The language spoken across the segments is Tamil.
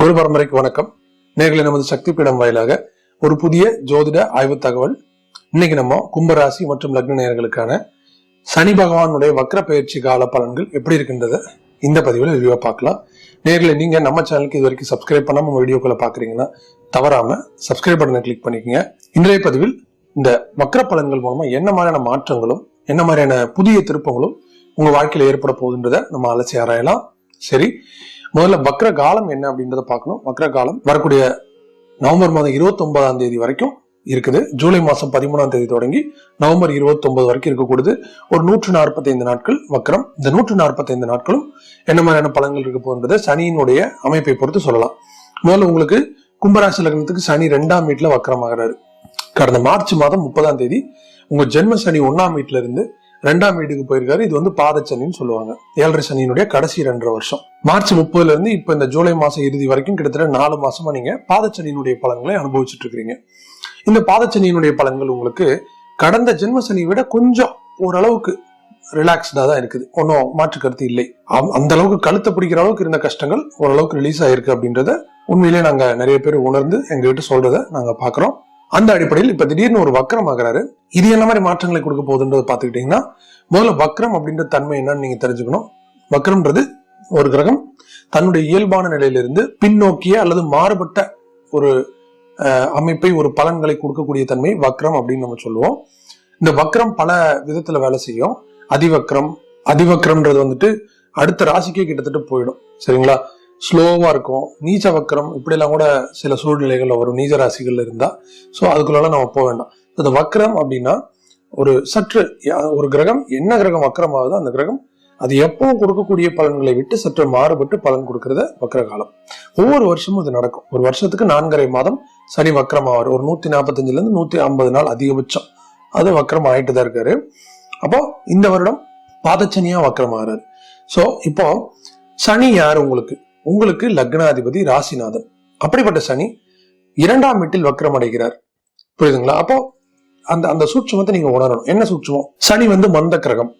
குரு பரம்பரைக்கு வணக்கம். நேர்களை நமது சக்தி பீடம் வாயிலாக ஒரு புதிய ஜோதிட ஆய்வு தகவல். இன்னைக்கு நம்ம கும்பராசி மற்றும் லக்ன நேர்களுக்கான சனி பகவானுடைய வக்ர பயிற்சி கால பலன்கள் எப்படி இருக்கின்றது இந்த பதிவில் விரிவா பார்க்கலாம். நேர்களை நீங்க நம்ம சேனலுக்கு இது வரைக்கும் சப்ஸ்கிரைப் பண்ணாம நம்ம வீடியோக்களை பாக்குறீங்கன்னா தவறாம சப்ஸ்கிரைப் பட்டனை கிளிக் பண்ணிக்கங்க. இன்றைய பதிவில் இந்த வக்ர பலன்கள் மூலமா என்ன மாதிரியான மாற்றங்களும் என்ன மாதிரியான புதிய திருப்பங்களும் உங்க வாழ்க்கையில ஏற்பட போகுதுன்றத நம்ம அலசி ஆராயலாம். சரி முதல்ல வக்ர காலம் என்ன அப்படின்றத பார்க்கணும். வக்ர காலம் வரக்கூடிய நவம்பர் மாதம் இருபத்தி ஒன்பதாம் தேதி வரைக்கும் இருக்குது. ஜூலை மாதம் பதிமூணாம் தேதி தொடங்கி நவம்பர் இருபத்தி ஒன்பது வரைக்கும் இருக்கக்கூடியது. ஒரு நூற்று நாற்பத்தைந்து நாட்கள் வக்ரம். இந்த நூற்று நாற்பத்தைந்து நாட்களும் என்ன மாதிரியான பலன்கள் இருக்க போகுன்றதை சனியினுடைய அமைப்பை பொறுத்து சொல்லலாம். முதல்ல உங்களுக்கு கும்பராசி லக்னத்துக்கு சனி ரெண்டாம் வீட்டில் வக்கரமாகிறாரு கடந்த மார்ச் மாதம் முப்பதாம் தேதி உங்க ஜென்ம சனி ஒன்னாம் வீட்டுல இருந்து ரெண்டாம் வீட்டுக்கு போயிருக்காரு. இது வந்து பாதச்சனின்னு சொல்லுவாங்க. ஏழரை சனியினுடைய கடைசி ரெண்டரை வருஷம். மார்ச் முப்பதுல இருந்து இப்ப இந்த ஜூலை மாசம் இறுதி வரைக்கும் கிட்டத்தட்ட நாலு மாசமா நீங்க பாதச்சனியினுடைய பலன்களை அனுபவிச்சுட்டு இருக்கிறீங்க. இந்த பாதச்சனியினுடைய பலன்கள் உங்களுக்கு கடந்த ஜென்மசனியை விட கொஞ்சம் ஓரளவுக்கு ரிலாக்ஸ்டா தான் இருக்குது. ஒன்றும் மாற்று கருத்து இல்லை. அம்- அந்த அளவுக்கு கழுத்தை பிடிக்கிற அளவுக்கு இருந்த கஷ்டங்கள் ஓரளவுக்கு ரிலீஸ் ஆயிருக்கு அப்படின்றத உண்மையிலே நாங்க நிறைய பேர் உணர்ந்து எங்ககிட்ட சொல்றத நாங்க பாக்குறோம் அந்த அடிப்படையில் இப்ப திடீர்னு ஒரு வக்கரம் ஆகிறாரு இது என்ன மாதிரி மாற்றங்களை கொடுக்க போகுதுன்றதை பார்த்துக்கிட்டீங்கன்னா முதல்ல வக்ரம் அப்படின்ற தன்மை என்னன்னு நீங்க தெரிஞ்சுக்கணும். வக்ரம்ன்றது ஒரு கிரகம் தன்னுடைய இயல்பான நிலையிலிருந்து பின்னோக்கிய அல்லது மாறுபட்ட ஒரு அஹ், அமைப்பை ஒரு பலன்களை கொடுக்கக்கூடிய தன்மை வக்ரம் அப்படின்னு நம்ம சொல்லுவோம். இந்த வக்ரம் பல விதத்துல வேலை செய்யும். அதிவக்ரம் அதிவக்ரம்ன்றது வந்துட்டு அடுத்த ராசிக்கே கிட்டத்தட்ட போயிடும். சரிங்களா? ஸ்லோவா இருக்கும். நீச்ச வக்ரம் இப்படியெல்லாம் கூட சில சூழ்நிலைகள்ல வரும். நீச்ச ராசிகள்ல இருந்தா. ஸோ அதுக்குள்ள நம்ம போக வேண்டாம். இந்த வக்ரம் அப்படின்னா ஒரு சற்று ஒரு கிரகம் என்ன கிரகம் வக்ரம் ஆகுதோ அந்த கிரகம் அது எப்பவும் கொடுக்கக்கூடிய பலன்களை விட்டு சற்று மாறுபட்டு பலன் கொடுக்கறத வக்ர காலம் ஒவ்வொரு வருஷமும் அது நடக்கும். ஒரு வருஷத்துக்கு நான்கரை மாதம் சனி வக்ரம் ஒரு நூத்தி நாற்பத்தஞ்சுல இருந்து நூத்தி ஐம்பது நாள் அதிகபட்சம். அது வக்ரம் ஆயிட்டு தான் இருக்காரு. அப்போ இந்த வருடம் பாதச்சனியா வக்ரம் ஆகிறாரு ஸோ இப்போ சனி யார் உங்களுக்கு? உங்களுக்கு லக்னாதிபதி ராசிநாதன். அப்படிப்பட்ட சனி இரண்டாம் வீட்டில் வக்ரம் அடைகிறார். புரியுதுங்களா? அப்போ அந்த அந்த சூட்சமத்தை நீங்க உணரணும். என்ன சூட்சமம்? சனி வந்து மந்த கிரகம்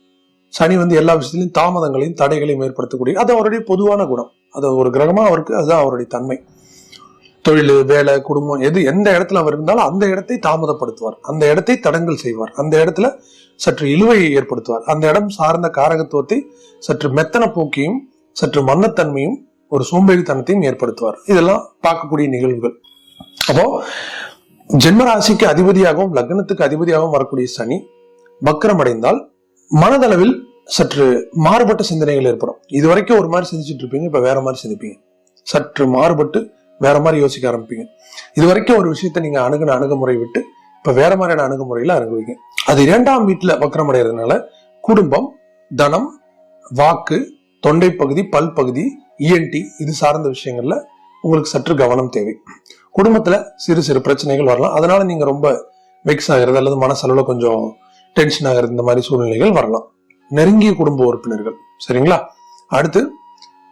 சனி வந்து எல்லா விஷயத்திலையும் தாமதங்களையும் தடைகளையும் ஏற்படுத்தக்கூடிய அது அவருடைய பொதுவான குணம். அது ஒரு கிரகமா அவருக்கு அதுதான் அவருடைய தன்மை. தொழில் வேலை குடும்பம் எது எந்த இடத்துல அவர் இருந்தாலும் அந்த இடத்தை தாமதப்படுத்துவார். அந்த இடத்தை தடங்கல் செய்வார். அந்த இடத்துல சற்று இழுவையை ஏற்படுத்துவார். அந்த இடம் சார்ந்த காரகத்துவத்தை சற்று மெத்தன போக்கியும் சற்று மன்னத்தன்மையும் ஒரு சோம்பேறித்தனத்தையும் ஏற்படுத்துவார். இதெல்லாம் பார்க்கக்கூடிய நிகழ்வுகள். அப்போ ஜென்மராசிக்கு அதிபதியாகவும் லக்னத்துக்கு அதிபதியாகவும் வரக்கூடிய சனி வக்கரம் அடைந்தால் மனதளவில் சற்று மாறுபட்ட சிந்தனைகள் ஏற்படும். இது வரைக்கும் ஒரு மாதிரி சிந்திச்சுட்டு இருப்பீங்க இப்ப வேற மாதிரி சிந்திப்பீங்க. சற்று மாறுபட்டு வேற மாதிரி யோசிக்க ஆரம்பிப்பீங்க. இது வரைக்கும் ஒரு விஷயத்தை நீங்க அணுகுன அணுகுமுறை விட்டு இப்ப வேற மாதிரியான அணுகுமுறையில அணுகுவீங்க. அது இரண்டாம் வீட்டுல வக்கரம் அடைகிறதுனால குடும்பம் தனம் வாக்கு தொண்டை பகுதி பல் பகுதி இஎன்டி இது சார்ந்த விஷயங்கள்ல உங்களுக்கு சற்று கவனம் தேவை. குடும்பத்துல சிறு சிறு பிரச்சனைகள் வரலாம். அதனால நீங்க ரொம்ப வெக்ஸ் ஆகிறது அல்லது மனசளவுல கொஞ்சம் டென்ஷன் ஆகிறது இந்த மாதிரி சூழ்நிலைகள் வரலாம். நெருங்கிய குடும்ப உறுப்பினர்கள். சரிங்களா? அடுத்து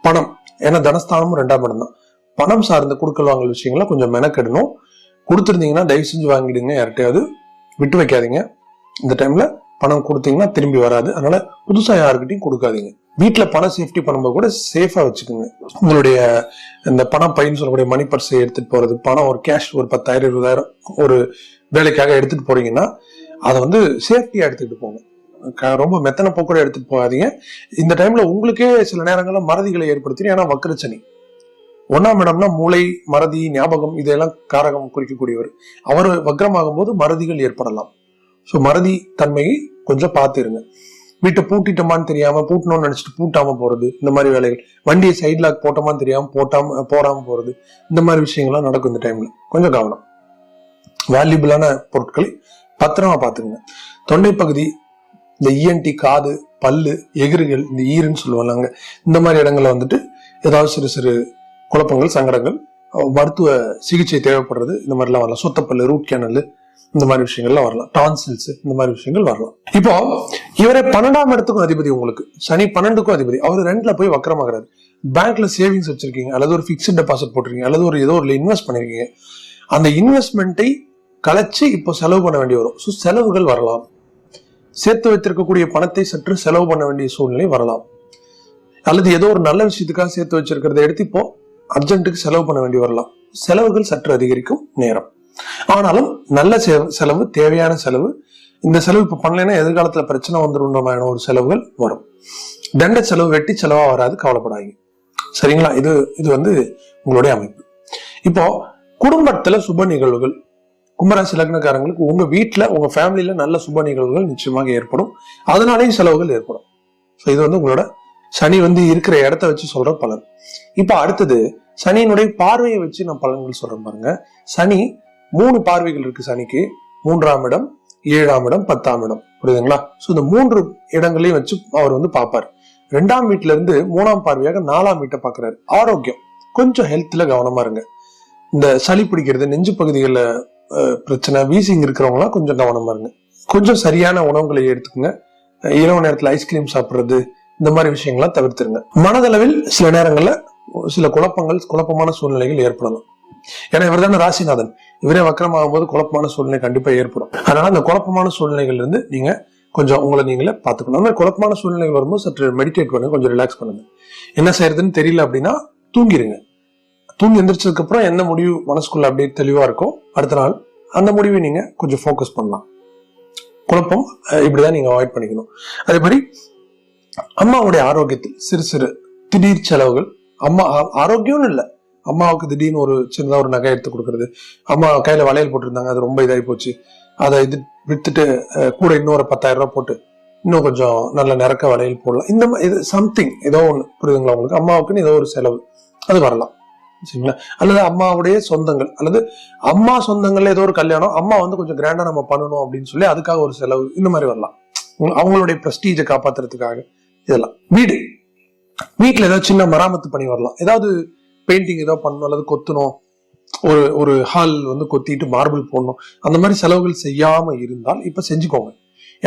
பணம். ஏன்னா தனஸ்தானமும் ரெண்டாம் இடம் தான். பணம் சார்ந்த குடுக்கல் வாங்கல் விஷயங்கள கொஞ்சம் மெனக்கெடணும். கொடுத்துருந்தீங்கன்னா தயவு செஞ்சு வாங்கிடுங்க. யார்கிட்டயாவது விட்டு வைக்காதீங்க. இந்த டைம்ல பணம் கொடுத்தீங்கன்னா திரும்பி வராது. அதனால புதுசா யாருக்கிட்டையும் கொடுக்காதீங்க. வீட்டுல பணம் சேஃப்டி பண்ணும்போது கூட சேஃபா வச்சுக்கோங்க. உங்களுடைய இந்த பணம் பைன்னு சொல்லக்கூடிய மணி பர்ஸை எடுத்துட்டு போறது பணம் ஒரு கேஷ் ஒரு பத்தாயிரம் இருபதாயிரம் ஒரு வேலைக்காக எடுத்துட்டு போறீங்கன்னா அதை வந்து சேஃப்டியா எடுத்துக்கிட்டு போங்க. ரொம்ப மெத்தனை போக்கூட எடுத்துட்டு போகாதீங்க. இந்த டைம்ல உங்களுக்கே சில நேரங்களில் மறதிகளை ஏற்படுத்தி ஏன்னா வக்கரச்சனி. ஒன்னாம் இடம்னா மூளை மறதி ஞாபகம் இதையெல்லாம் காரகம் குறிக்கக்கூடியவர். அவர் வக்ரமாகும் போது மறதிகள் ஏற்படலாம். ஸோ மறதி தன்மையை கொஞ்சம் பார்த்துருங்க. வீட்டை பூட்டிட்டோமான்னு தெரியாம பூட்டணும்னு நினைச்சிட்டு பூட்டாம போறது இந்த மாதிரி வேலைகள். வண்டியை சைட் லாக் போட்டோமான்னு தெரியாம போட்டாம போடாம போறது இந்த மாதிரி விஷயங்கள்லாம் நடக்கும் இந்த டைம்ல கொஞ்சம் கவனம். வேல்யூபிளான பொருட்களை பத்திரமா பார்த்துக்குங்க. தொண்டை பகுதி இந்த இஎன்டி காது பல்லு எகிறுகள் இந்த ஈருன்னு சொல்லுவாங்க இந்த மாதிரி இடங்கள்ல வந்துட்டு ஏதாவது சிறு சிறு குழப்பங்கள் சங்கடங்கள் மருத்துவ சிகிச்சை தேவைப்படுறது இந்த மாதிரிலாம் வரலாம். சொத்தப்பல்லு ரூட் கேனல் இந்த மாதிரி விஷயங்கள்லாம் வரலாம். டான்சில்ஸ் இந்த மாதிரி விஷயங்கள் வரலாம். இப்போ இவரே பன்னெண்டாம் இடத்துக்கும் அதிபதி உங்களுக்கு. சனி பன்னெண்டுக்கும் அதிபதி. அவர் ரெண்டுல போய் வக்கரமாகிறாரு. பேங்க்ல சேவிங்ஸ் வச்சிருக்கீங்க. அல்லது ஒரு ஃபிக்ஸ்ட் டெபாசிட் போட்டிருக்கீங்க. அல்லது ஒரு ஏதோ ஒரு இன்வெஸ்ட் பண்ணிருக்கீங்க. அந்த இன்வெஸ்ட்மெண்ட்டை கலைச்சு இப்போ செலவு பண்ண வேண்டி வரும். ஸோ செலவுகள் வரலாம். சேர்த்து வைத்திருக்கக்கூடிய பணத்தை சற்று செலவு பண்ண வேண்டிய சூழ்நிலை வரலாம். அல்லது ஏதோ ஒரு நல்ல விஷயத்துக்காக சேர்த்து வச்சிருக்கிறத எடுத்து இப்போ அர்ஜென்ட்டுக்கு செலவு பண்ண வேண்டி வரலாம். செலவுகள் சற்று அதிகரிக்கும் நேரம். ஆனாலும் நல்ல செலவு தேவையான செலவு. இந்த செலவு இப்ப பண்ணலைன்னா எதிர்காலத்துல பிரச்சனை வந்துடும் மாதிரியான ஒரு செலவுகள் வரும். தண்ட செலவு வெட்டி செலவா வராது கவலைப்படாதீங்க. சரிங்களா? இது இது வந்து உங்களுடைய அமைப்பு. இப்போ குடும்பத்துல சுப நிகழ்வுகள் கும்பராசி லக்னக்காரங்களுக்கு உங்க வீட்டுல உங்க ஃபேமிலியில நல்ல சுப நிகழ்வுகள் நிச்சயமாக ஏற்படும். அதனாலேயும் செலவுகள் ஏற்படும். ஸோ இது வந்து உங்களோட சனி வந்து இருக்கிற இடத்த வச்சு சொல்ற பலன். இப்போ அடுத்தது சனியினுடைய பார்வையை வச்சு நான் பலன்கள் சொல்றேன் பாருங்க. சனி மூணு பார்வைகள் இருக்கு சனிக்கு. மூன்றாம் இடம் ஏழாம் இடம் பத்தாம் இடம். புரியுதுங்களா? ஸோ இந்த மூன்று இடங்களையும் வச்சு அவர் வந்து பார்ப்பார். ரெண்டாம் வீட்டுல இருந்து மூணாம் பார்வையாக நாலாம் வீட்டை பார்க்குறாரு. ஆரோக்கியம். கொஞ்சம் ஹெல்த்ல கவனமா இருங்க. இந்த சளி பிடிக்கிறது நெஞ்சு பகுதிகளில் பிரச்சனை வீசிங் இருக்கிறவங்களாம் கொஞ்சம் கவனமா இருங்க. கொஞ்சம் சரியான உணவுகளை எடுத்துக்கோங்க. இரவு நேரத்துல ஐஸ்கிரீம் சாப்பிடுறது இந்த மாதிரி விஷயங்கள்லாம் தவிர்த்துருங்க. மனதளவில் சில நேரங்கள்ல சில குழப்பங்கள் குழப்பமான சூழ்நிலைகள் ஏற்படலாம். ஏன்னா இவர் தானே ராசிநாதன். இவரே வக்கரமாகும் போது குழப்பமான சூழ்நிலை கண்டிப்பா ஏற்படும். அதனால அந்த குழப்பமான சூழ்நிலைகள் இருந்து நீங்க கொஞ்சம் உங்களை நீங்களே பார்த்துக்கணும். அந்த குழப்பமான சூழ்நிலைகள் வரும்போது சற்று மெடிடேட் பண்ணுங்க கொஞ்சம் ரிலாக்ஸ் பண்ணுங்க. என்ன செய்யறதுன்னு தெரியல அப்படின்னா தூங்கிருங்க. தூங்கி எந்திரிச்சதுக்கு அப்புறம் என்ன முடிவு மனசுக்குள்ள அப்படியே தெளிவா இருக்கும் அடுத்த நாள் அந்த முடிவை நீங்க கொஞ்சம் ஃபோக்கஸ் பண்ணலாம். குழப்பம் இப்படிதான் நீங்க அவாய்ட் பண்ணிக்கணும். அதே மாதிரி அம்மாவுடைய ஆரோக்கியத்தில் சிறு சிறு திடீர் செலவுகள் அம்மா ஆ- ஆரோக்கியம்னு இல்லை அம்மாவுக்கு திடீர்னு ஒரு சின்னதா ஒரு நகை எடுத்து கொடுக்கறது. அம்மா கையில வளையல் போட்டிருந்தாங்க. அது ரொம்ப இதாகி போச்சு. அதை இது வித்துட்டு கூட இன்னொரு பத்தாயிரம் ரூபாய் போட்டு இன்னும் கொஞ்சம் நல்ல நிறக்க வளையல் போடலாம். இந்த மாதிரி இது சம்திங் ஏதோ ஒன்று புரியுதுங்களா உங்களுக்கு? அம்மாவுக்குன்னு ஏதோ ஒரு செலவு. அது வரலாம். சரிங்களா? அல்லது அம்மாவுடைய சொந்தங்கள். அல்லது அம்மா சொந்தங்கள்ல ஏதோ ஒரு கல்யாணம். அம்மா வந்து கொஞ்சம் கிராண்டா நம்ம பண்ணணும் அப்படின்னு சொல்லி அதுக்காக ஒரு செலவு. இந்த மாதிரி வரலாம். அவங்களுடைய பிரஸ்டீஜை காப்பாத்துறதுக்காக. இதெல்லாம். வீடு. வீட்டுல ஏதாவது சின்ன மராமத்து பண்ணி வரலாம். ஏதாவது பெயிண்டிங் ஏதோ பண்ணணும் அல்லது கொத்தணும் ஒரு ஒரு ஹால் வந்து கொத்திட்டு மார்பிள் போடணும் அந்த மாதிரி செலவுகள் செய்யாம இருந்தால் இப்ப செஞ்சுக்கோங்க.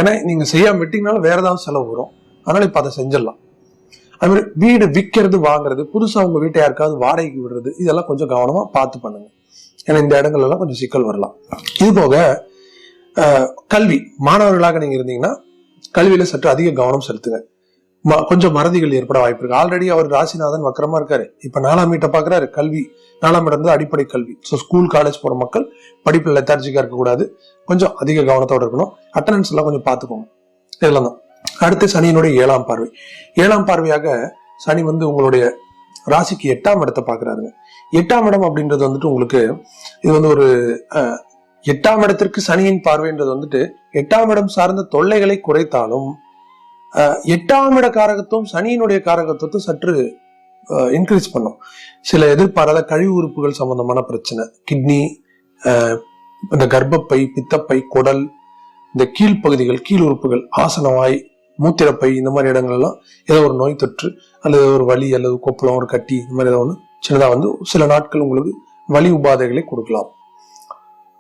ஏன்னா நீங்க செய்யாம விட்டீங்கனாலும் வேற ஏதாவது செலவு வரும். அதனால இப்ப அதை செஞ்சிடலாம். அது மாதிரி வீடு விற்கிறது வாங்குறது புதுசா உங்க வீட்டை யாருக்காவது வாடகைக்கு விடுறது இதெல்லாம் கொஞ்சம் கவனமா பார்த்து பண்ணுங்க. ஏன்னா இந்த இடங்கள்ல எல்லாம் கொஞ்சம் சிக்கல் வரலாம். இது போக கல்வி. மாணவர்களாக நீங்க இருந்தீங்கன்னா கல்வியில சற்று அதிக கவனம் செலுத்துங்க. கொஞ்சம் மறதிகள் ஏற்பட வாய்ப்பு இருக்கு. ஆல்ரெடி அவர் ராசிநாதன் வக்கரமா இருக்காரு. இப்ப நாலாம் வீட்டை பாக்குறாரு கல்வி. நாலாம் இடம் வந்து அடிப்படை கல்வி. ஸோ ஸ்கூல் காலேஜ் போற மக்கள் படிப்புல லெத்தார்ஜிக்கா இருக்கக்கூடாது. கொஞ்சம் அதிக கவனத்தோட இருக்கணும். அட்டண்டன்ஸ் எல்லாம் கொஞ்சம் பார்த்துக்கோங்க. இதெல்லாம் தான். அடுத்து சனியினுடைய ஏழாம் பார்வை. ஏழாம் பார்வையாக சனி வந்து உங்களுடைய ராசிக்கு எட்டாம் இடத்தை பாக்குறாருங்க எட்டாம் இடம் அப்படின்றது வந்துட்டு உங்களுக்கு இது வந்து ஒரு அஹ், எட்டாம் இடத்திற்கு சனியின் பார்வைன்றது வந்துட்டு எட்டாம் இடம் சார்ந்த தொல்லைகளை குறைத்தாலும் எட்டாம் இட காரகத்துவம் சனியினுடைய காரகத்துவத்தை சற்று இன்க்ரீஸ் பண்ணும். சில எதிர்பாராத கழிவு உறுப்புகள் சம்பந்தமான பிரச்சனை. கிட்னி இந்த கர்ப்பப்பை பித்தப்பை குடல் இந்த கீழ்ப்பகுதிகள் கீழ் உறுப்புகள் ஆசனவாய் மூத்திரப்பை இந்த மாதிரி இடங்கள்லாம் ஏதோ ஒரு நோய் தொற்று அல்லது ஒரு வலி அல்லது கொப்பளம் ஒரு கட்டி இந்த மாதிரி ஏதோ ஒன்று சின்னதாக வந்து சில நாட்கள் உங்களுக்கு வலி உபாதைகளை கொடுக்கலாம்.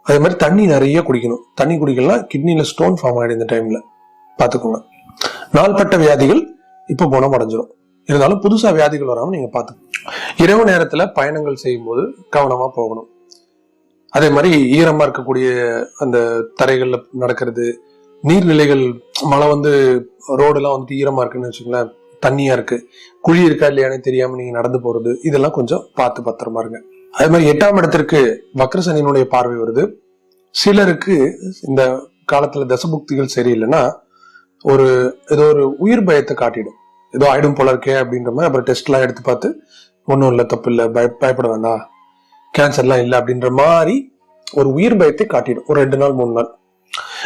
அதே மாதிரி தண்ணி நிறைய குடிக்கணும். தண்ணி குடிக்கலாம் கிட்னியில் ஸ்டோன் ஃபார்ம் ஆகிடும் இந்த டைமில் பார்த்துக்கோங்க. நாள்பட்ட வியாதிகள் இப்போ குணம் அடைஞ்சிரும் இருந்தாலும் புதுசா வியாதிகள் வராமல் நீங்க பார்த்து இரவு நேரத்துல பயணங்கள் செய்யும்போது கவனமா போகணும். அதே மாதிரி ஈரமா இருக்கக்கூடிய அந்த தரைகள்ல நடக்கிறது நீர்நிலைகள் மழை வந்து ரோடெல்லாம் வந்துட்டு ஈரமா இருக்குன்னு வச்சுக்கோங்களேன் தண்ணியா இருக்கு. குழி இருக்கா இல்லையானே தெரியாம நீங்க நடந்து போறது இதெல்லாம் கொஞ்சம் பார்த்து பத்திரமா இருங்க. அதே மாதிரி எட்டாம் இடத்திற்கு வக்ரசனியினுடைய பார்வை வருது. சிலருக்கு இந்த காலத்துல தசபுக்திகள் சரியில்லைன்னா ஒரு ஏதோ ஒரு உயிர் பயத்தை காட்டிடும். ஏதோ ஆயிடும் போல இருக்கே அப்படின்ற மாதிரி அப்புறம் டெஸ்ட் எல்லாம் எடுத்து பார்த்து ஒன்றும் இல்லை தப்பு இல்லை பய பயப்பட வேண்டாம். கேன்சர்லாம் இல்லை அப்படின்ற மாதிரி ஒரு உயிர் பயத்தை காட்டிடும். ஒரு ரெண்டு நாள் மூணு நாள்.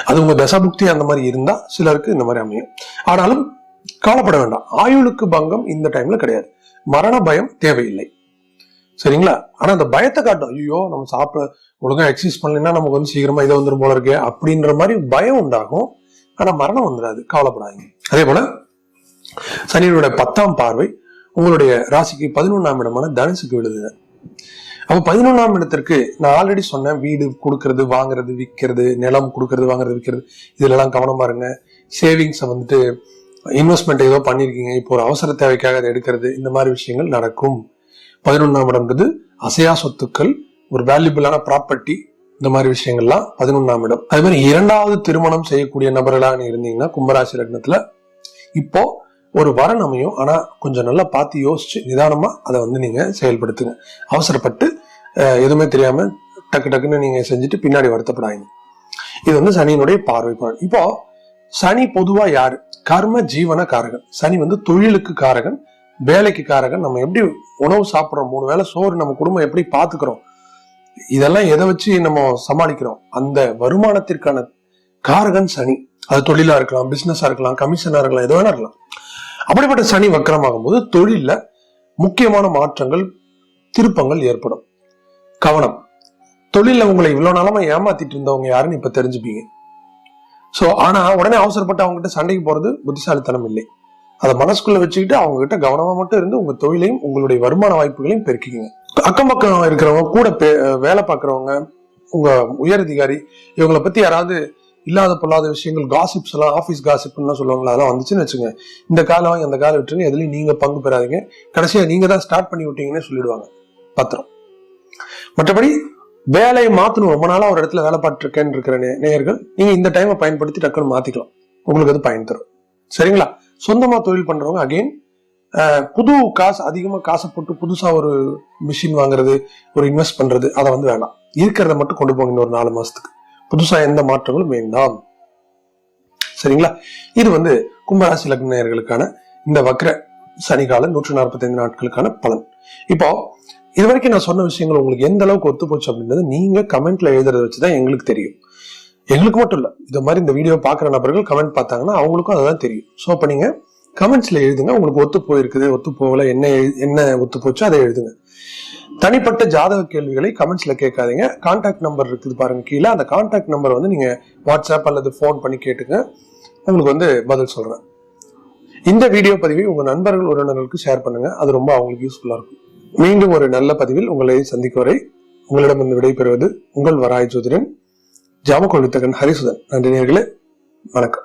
அது உங்க தசாபுக்தி அந்த மாதிரி இருந்தா சிலருக்கு இந்த மாதிரி அமையும். ஆனாலும் கவலைப்பட வேண்டாம். ஆயுளுக்கு பங்கம் இந்த டைம்ல கிடையாது. மரண பயம் தேவையில்லை. சரிங்களா? ஆனா அந்த பயத்தை காட்டும். ஐயோ நம்ம சாப்பிட ஒழுங்கா எக்ஸசைஸ் பண்ணலைன்னா நமக்கு வந்து சீக்கிரமா இதை வந்துடும் போல இருக்கே அப்படின்ற மாதிரி பயம் உண்டாகும். ஆனா மரணம் வந்துடாது கவலைப்படாதீங்க. அதே போல சனியோட பத்தாம் பார்வை உங்களுடைய ராசிக்கு பதினொன்றாம் இடமான தனுசுக்கு விழுதுங்க. அப்ப பதினொன்றாம் இடத்திற்கு நான் ஆல்ரெடி சொன்னேன் வீடு கொடுக்கறது வாங்குறது விற்கிறது நிலம் கொடுக்கறது வாங்குறது விற்கிறது. இதுலலாம் கவனமா இருங்க. சேவிங்ஸை வந்துட்டு இன்வெஸ்ட்மெண்ட் ஏதோ பண்ணியிருக்கீங்க இப்போ ஒரு அவசர தேவைக்காக அதை எடுக்கிறது இந்த மாதிரி விஷயங்கள் நடக்கும். பதினொன்றாம் இடம்ன்றது அசையா சொத்துக்கள் ஒரு வேல்யூபிளான ப்ராப்பர்ட்டி இந்த மாதிரி விஷயங்கள்லாம் பதினொன்றாம் இடம். அதே மாதிரி இரண்டாவது திருமணம் செய்யக்கூடிய நபர்களாக இருந்தீங்கன்னா கும்பராசி லக்னத்துல இப்போ ஒரு வரன் அமையும். ஆனா கொஞ்சம் நல்லா பார்த்து யோசிச்சு நிதானமா அதை வந்து நீங்க செயல்படுத்துங்க. அவசரப்பட்டு எதுவுமே தெரியாம டக்கு டக்குன்னு நீங்க செஞ்சுட்டு பின்னாடி வருத்தப்படாதீங்க. இது வந்து சனியினுடைய பார்வை பலன். இப்போ சனி பொதுவா யாரு? கர்ம ஜீவன காரகன். சனி வந்து தொழிலுக்கு காரகன் வேலைக்கு காரகன். நம்ம எப்படி உணவு சாப்பிட்றோம்? மூணு வேளை சோறு நம்ம குடும்பம் எப்படி பாத்துக்கிறோம் இதெல்லாம் எதை வச்சு நம்ம சமாளிக்கிறோம்? அந்த வருமானத்திற்கான காரகன் சனி. அது தொழிலா இருக்கலாம் பிசினஸா இருக்கலாம் கமிஷனா இருக்கலாம் எது வேணா இருக்கலாம். அப்படிப்பட்ட சனி வக்கரமாகும் போது தொழில்ல முக்கியமான மாற்றங்கள் திருப்பங்கள் ஏற்படும். கவனம். தொழில உங்களை இவ்வளவு நாளமா ஏமாத்திட்டு இருந்தவங்க யாருன்னு இப்ப தெரிஞ்சுப்பீங்க. சோ ஆனா உடனே அவசரப்பட்டு அவங்க கிட்ட சண்டைக்கு போறது புத்திசாலித்தனம் இல்லை. அதை மனசுக்குள்ள வச்சுக்கிட்டு அவங்க கிட்ட கவனமா மட்டும் இருந்து உங்க தொழிலையும் உங்களுடைய வருமான வாய்ப்புகளையும் பெருக்கிக்கங்க. அக்கம் பக்கம் இருக்கிறவங்க கூட பே- வேலை பார்க்கறவங்க உங்க உயர் அதிகாரி இவங்களை பத்தி யாராவது இல்லாத பொல்லாத விஷயங்கள் காசிப்ஸ் எல்லாம் ஆஃபீஸ் காசிப்லாம் சொல்லுவாங்களா அதெல்லாம் வந்துச்சுன்னு வச்சுங்க இந்த காலம் வாங்கி அந்த காலம் விட்டுருங்க எதுலையும் நீங்க பங்கு பெறாதீங்க. கடைசியா நீங்க தான் ஸ்டார்ட் பண்ணி விட்டீங்கன்னு சொல்லிடுவாங்க. பத்திரம். மற்றபடி வேலையை மாத்தணும். ரொம்ப நாளா ஒரு இடத்துல வேலை பார்த்துருக்கேன்னு இருக்கிற நே- நேயர்கள் நீங்க இந்த டைமை பயன்படுத்தி டக்குன்னு மாத்திக்கலாம். உங்களுக்கு அது பயன் தரும். சரிங்களா? சொந்தமா தொழில் பண்றவங்க அகைன் புது காசு அதிகமா காசை போட்டு புதுசா ஒரு மிஷின் வாங்குறது ஒரு இன்வெஸ்ட் பண்றது அதை வந்து வேண்டாம் இருக்கிறத மட்டும் கொண்டு போங்க இன்னொரு நாலு மாசத்துக்கு. புதுசா எந்த மாற்றங்களும் வேண்டாம். சரிங்களா? இது வந்து கும்பராசி லக்னர்களுக்கான இந்த வக்ர சனிகால நூற்று நாற்பத்தைந்து நாட்களுக்கான பலன். இப்போ இது வரைக்கும் நான் சொன்ன விஷயங்கள் உங்களுக்கு எந்த அளவுக்கு ஒத்து போச்சு அப்படின்றது நீங்க கமெண்ட்ல எழுதுறத வச்சுதான் எங்களுக்கு தெரியும். எங்களுக்கு மட்டும் இல்ல இந்த மாதிரி இந்த வீடியோ பாக்குற நபர்கள் கமெண்ட் பார்த்தாங்கன்னா அவங்களுக்கும் அதுதான் தெரியும். ஸோ அப்ப நீங்க கமெண்ட்ஸ்ல எழுதுங்க. உங்களுக்கு ஒத்து போயிருக்குது ஒத்து போகல என்ன என்ன ஒத்து போச்சோ அதை எழுதுங்க. தனிப்பட்ட ஜாதக கேள்விகளை கமெண்ட்ஸ்ல கேட்காதீங்க. கான்டாக்ட் நம்பர் இருக்குது பாருங்க கீழே. அந்த கான்டாக்ட் நம்பர் வந்து நீங்க வாட்ஸ்அப் அல்லது ஃபோன் பண்ணி கேட்டுங்க. உங்களுக்கு வந்து பதில் சொல்றேன். இந்த வீடியோ பதிவை உங்க நண்பர்கள் உறவினர்களுக்கு ஷேர் பண்ணுங்க. அது ரொம்ப அவங்களுக்கு யூஸ்ஃபுல்லா இருக்கும். மீண்டும் ஒரு நல்ல பதிவில் உங்களை சந்திக்கும் வரை வந்து விடைபெறுவது உங்கள் வராய் ஜோதிடன் ஜாமக்கொழுத்தகன் வித்தகன் ஹரிசுதன். நன்றி நேர்களே. வணக்கம்.